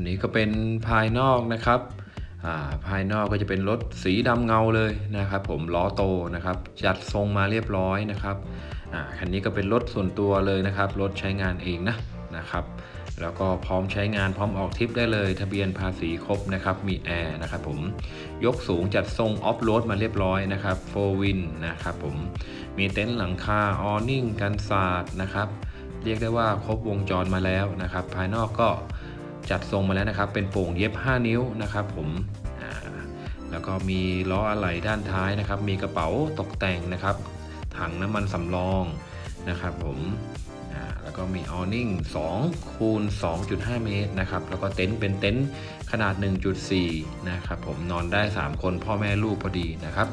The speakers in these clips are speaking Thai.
อันนี้ก็เป็นภายนอกนะครับอ่าภายนอกก็จะเป็นรถสีดำเงาเลยนะครับผมล้อโตนะครับจัดทรงมาเรียบร้อยนะครับอ่าคันนี้ก็เป็นรถส่วนตัวเลยนะครับรถใช้งานเองนะนะครับแล้วก็พร้อมใช้งานพร้อมออกทริปได้เลย ทะเบียนภาษีครบนะครับ มีแอร์นะครับผมยกสูงจัดทรงออฟโรดมาเรียบร้อยนะครับโฟวินนะครับผมมีเต็นท์หลังคาออนิ่งกันศาสตร์นะครับ เรียกได้ว่าครบวงจรมาแล้วนะครับ ภายนอกก็ จัดทรงมาแล้วนะครับ เป็นโป่งเย็บ 5 นิ้วนะครับ ผมแล้วก็มีล้ออะไหล่ด้านท้ายนะครับ มีกระเป๋าตกแต่งนะครับ ถังน้ำมันสำรองนะครับ ผมแล้วก็มีออนิ่ง2คูณ2.5 เมตรนะครับ แล้วก็เต็นท์เป็นเต็นท์ขนาด 1.4 นะครับ ผมนอนได้ 3 คนพ่อแม่ลูกพอดีนะครับ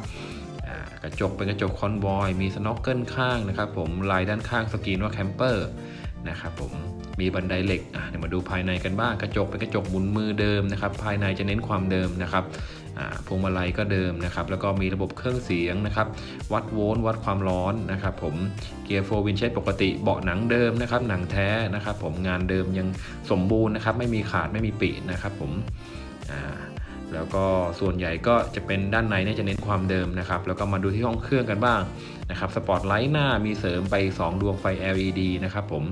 กระจกเป็นกระจกคอนวอย มีสโนว์เกิลข้างนะครับ ผมลายด้านข้างสกรีนว่าแคมเปอร์นะครับผม มีบันไดเหล็กอะเดี๋ยวมาดูภายในกันบ้างกระจกเป็นกระจกหมุนมือเดิมนะครับ ภายในจะเน้นความเดิมนะครับพวงมาลัยก็เดิมนะครับ แล้วก็มีระบบเครื่องเสียงนะครับ วัดโวลต์วัดความร้อนนะครับ ผมเกียร์โฟวินเชตปกติเบาะหนังเดิมนะครับ หนังแท้นะครับ ผมงานเดิมยังสมบูรณ์นะครับ ไม่มีขาดไม่มีปีนะครับ ผมอ่า แล้วก็ส่วนใหญ่ก็จะเป็นด้านในเนี่ยจะเน้นความเดิมนะครับ แล้วก็มาดูที่ห้องเครื่องกันบ้างนะครับสปอตไลท์หน้ามีเสริมไป 2 ดวงไฟ LED นะครับผม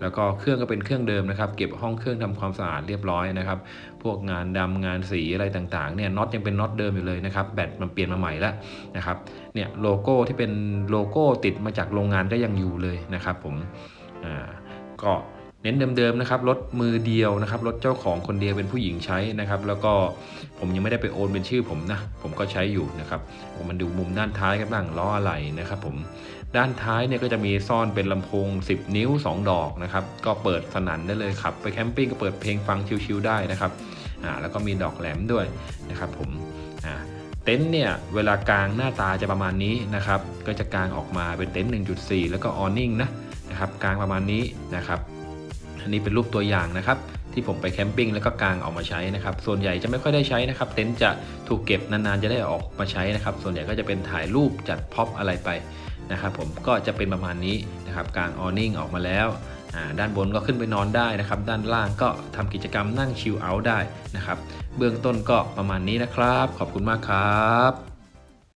แล้วก็เครื่องก็เป็นเครื่องเดิมนะครับ เก็บห้องเครื่องทำความสะอาดเรียบร้อยนะครับ พวกงานดำงานสีอะไรต่างๆเนี่ยน็อตยังเป็นน็อตเดิมอยู่เลยนะครับแบตมันเปลี่ยนมาใหม่แล้วนะครับเนี่ยโลโก้ที่เป็นโลโก้ติดมาจากโรงงานก็ยังอยู่เลยนะครับผมอ่าก็ เน้นเดิมๆนะครับรถมือเดียวนะครับรถเจ้าของคนเดียวเป็นผู้หญิงใช้นะครับ แล้วก็ผมยังไม่ได้ไปโอนเป็นชื่อผมนะ ผมก็ใช้อยู่นะครับผมมันดูมุมด้านท้ายกันบ้างล้ออะไรนะครับ ผมด้านท้ายเนี่ยก็จะมีซ่อนเป็นลำโพง 10 นิ้ว 2 ดอกนะครับ ก็เปิดสนั่นได้เลยครับ ไปแคมปิ้งก็เปิดเพลงฟังชิลๆได้นะครับอ่าแล้วก็มีดอกแหลมด้วยนะครับ ผมอ่าเต็นท์เนี่ยเวลากางหน้าตาจะประมาณนี้นะครับ ก็จะกางออกมาเป็นเต็นท์1.4 แล้วก็ออนิ่งนะนะครับกางประมาณนี้นะครับ อันนี้เป็นรูปตัวอย่างนะครับที่ผมไปแคมปิ้งแล้วก็กางออกมาใช้นะครับ ส่วนใหญ่จะไม่ค่อยได้ใช้นะครับ เต็นท์จะถูกเก็บนานๆจะได้ออกมาใช้นะครับ ส่วนใหญ่ก็จะเป็นถ่ายรูปจัดพ็อปอะไรไปนะครับผมก็จะเป็นประมาณนี้นะครับกางออนิ่งออกมาแล้วด้านบนก็ขึ้นไปนอนได้นะครับ ด้านล่างก็ทำกิจกรรมนั่งชิลเอาท์ได้นะครับ เบื้องต้นก็ประมาณนี้นะครับ ขอบคุณมากครับ